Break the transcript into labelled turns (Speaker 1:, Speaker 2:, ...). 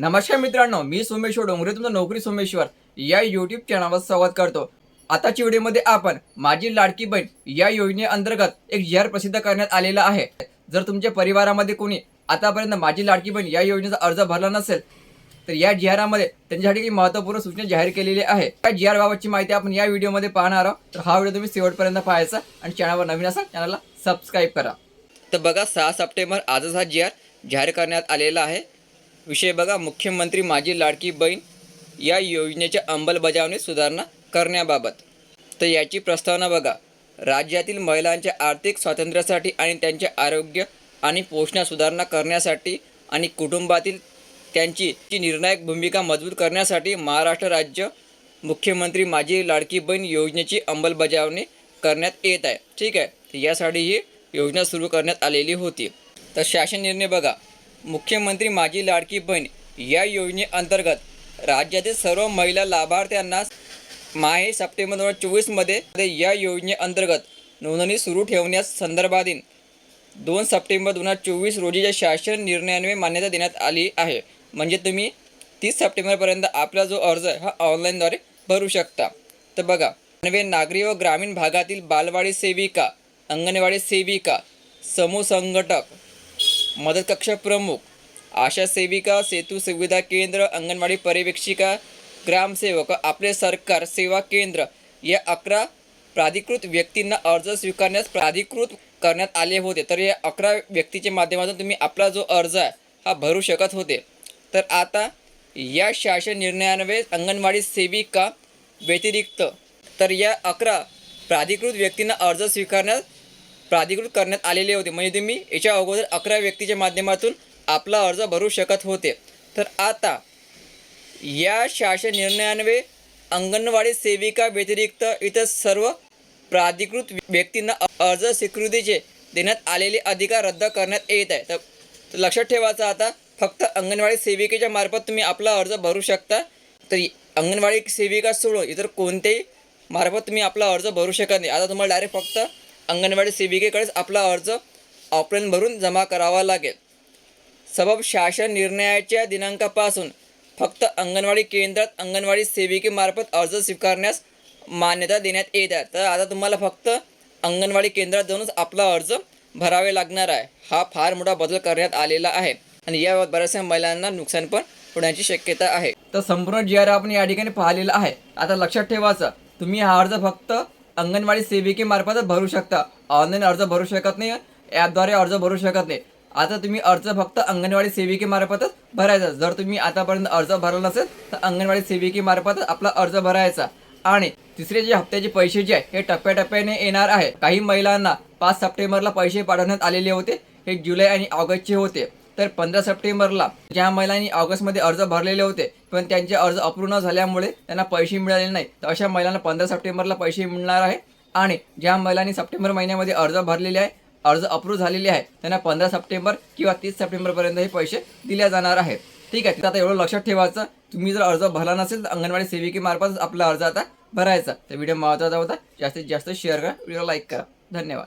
Speaker 1: नमस्कार मित्रांनो मी सोमेश्वर डोंगरे तुमचं नोकरी सोमेश्वर. या युट्यूब चॅनलवर स्वागत करतो. आताच्या व्हिडिओमध्ये आपण माझी लाडकी बहीण या योजनेअंतर्गत एक जी आर प्रसिद्ध करण्यात आलेला आहे. जर तुमच्या परिवारामध्ये कोणी आतापर्यंत माझी लाडकी बहीण या योजनेचा अर्ज भरला नसेल तर या जी त्यांच्यासाठी काही महत्त्वपूर्ण सूचना जाहीर केलेली आहे. त्या जी आर बाबतची माहिती आपण या व्हिडिओमध्ये पाहणार आहोत. तर हा व्हिडिओ तुम्ही शेवटपर्यंत पाहायचा आणि चॅनलवर नवीन असाल चॅनलला सबस्क्राईब करा. तर बघा सहा सप्टेंबर आजच हा जी आर जाहीर करण्यात आलेला आहे. विषय बघा. मुख्यमंत्री माझी लाडकी बहीण या योजनेच्या अंमलबजावणी सुधारणा करण्याबाबत. तर याची प्रस्तावना बघा. राज्यातील महिलांच्या आर्थिक स्वातंत्र्यासाठी आणि त्यांचे आरोग्य आणि पोषणात सुधारणा करण्यासाठी आणि कुटुंबातील त्यांची निर्णायक भूमिका मजबूत करण्यासाठी महाराष्ट्र राज्य मुख्यमंत्री माझी लाडकी बहीण योजनेची अंमलबजावणी करण्यात येत आहे. ठीक आहे. यासाठी ही योजना सुरू करण्यात आलेली होती. तर शासन निर्णय बघा. मुख्यमंत्री माझी लाडकी बहीण या योजनेअंतर्गत राज्यातील सर्व महिला लाभार्थ्यांना माहे सप्टेंबर दोन हजार चोवीसमध्ये या योजनेअंतर्गत नोंदणी सुरू ठेवण्यास संदर्भातील दोन सप्टेंबर दोन हजार चोवीस रोजीच्या शासन निर्णयान्वये मान्यता देण्यात आली आहे. म्हणजे तुम्ही तीस सप्टेंबरपर्यंत आपला जो अर्ज आहे हा ऑनलाईनद्वारे भरू शकता. तर बघा नवे नागरी व ग्रामीण भागातील बालवाडी सेविका अंगणवाडी सेविका समूह संघटक मदत कक्ष प्रमुख आशा सेविका सेतू सुविधा केंद्र अंगणवाडी पर्यवेक्षिका ग्रामसेवक आपले सरकार सेवा केंद्र या अकरा प्राधिकृत व्यक्तींना अर्ज स्वीकारण्यास प्राधिकृत करण्यात आले होते. तर या अकरा व्यक्तीच्या माध्यमातून तुम्ही आपला जो अर्ज आहे हा भरू शकत होते. तर आता या शासन निर्णयान्वये अंगणवाडी सेविका व्यतिरिक्त तर या अकरा प्राधिकृत व्यक्तींना अर्ज स्वीकारण्यास प्राधिकृत करण्यात आलेले होते. म्हणजे तुम्ही याच्या अगोदर अकरा व्यक्तीच्या माध्यमातून आपला अर्ज भरू शकत होते. तर आता या शासन निर्णयान्वये अंगणवाडी सेविका व्यतिरिक्त इतर सर्व प्राधिकृत व्यक्तींना अर्ज स्वीकृतीचे देण्यात आलेले अधिकार रद्द करण्यात येत आहे. तर लक्षात ठेवायचं आता फक्त अंगणवाडी सेविकेच्या मार्फत तुम्ही आपला अर्ज भरू शकता. तर अंगणवाडी सेविका सोडून इतर कोणत्याही मार्फत तुम्ही आपला अर्ज भरू शकत नाही. आता तुम्हाला डायरेक्ट फक्त अंगणवाडी सेविकेकडेच आपला अर्ज ऑफलाईन भरून जमा करावा लागेल. सबब शासन निर्णयाच्या दिनांकापासून फक्त अंगणवाडी केंद्रात अंगणवाडी सेविकेमार्फत अर्ज स्वीकारण्यास मान्यता देण्यात येत आहे. तर आता तुम्हाला फक्त अंगणवाडी केंद्रात जाऊनच आपला अर्ज भरावे लागणार आहे. हा फार मोठा बदल करण्यात आलेला आहे. आणि याबाबत बऱ्याचशा महिलांना नुकसान पण होण्याची शक्यता आहे. तर संपूर्ण जी आर आपण या ठिकाणी पाहिलेला आहे. आता लक्षात ठेवायचं तुम्ही हा अर्ज फक्त अंगणवाडी सेविकेमार्फतच भरू शकता. ऑनलाईन अर्ज भरू शकत नाही ॲपद्वारे अर्ज भरू शकत नाही. आता तुम्ही अर्ज फक्त अंगणवाडी सेविकेमार्फतच भरायचा. जर तुम्ही आतापर्यंत अर्ज भरला नसेल तर अंगणवाडी सेविकेमार्फतच आपला अर्ज भरायचा. आणि तिसरे जे हप्त्याचे पैसे जे आहे हे टप्प्याटप्प्याने येणार आहे. काही महिलांना पाच सप्टेंबरला पैसे पाठवण्यात आलेले होते. हे जुलै आणि ऑगस्टचे होते. तर पंधरा सप्टेंबरला ज्या महिलांनी ऑगस्टमध्ये अर्ज भरलेले होते पण त्यांचे अर्ज अप्रूव न झाल्यामुळे त्यांना पैसे मिळाले नाही. तर अशा महिलांना पंधरा सप्टेंबरला पैसे मिळणार आहे आणि ज्या महिलांनी सप्टेंबर महिन्यामध्ये अर्ज भरलेले आहे अर्ज अप्रूव्ह झालेले आहे त्यांना पंधरा सप्टेंबर किंवा तीस सप्टेंबरपर्यंत हे पैसे दिले जाणार आहेत. ठीक आहे आता एवढं लक्षात ठेवायचं. तुम्ही जर अर्ज भरला नसेल तर अंगणवाडी सेविकेमार्फत आपला अर्ज आता भरायचा. तर व्हिडिओ महत्त्वाचा होता. जास्तीत जास्त शेअर करा. व्हिडिओ लाईक करा. धन्यवाद.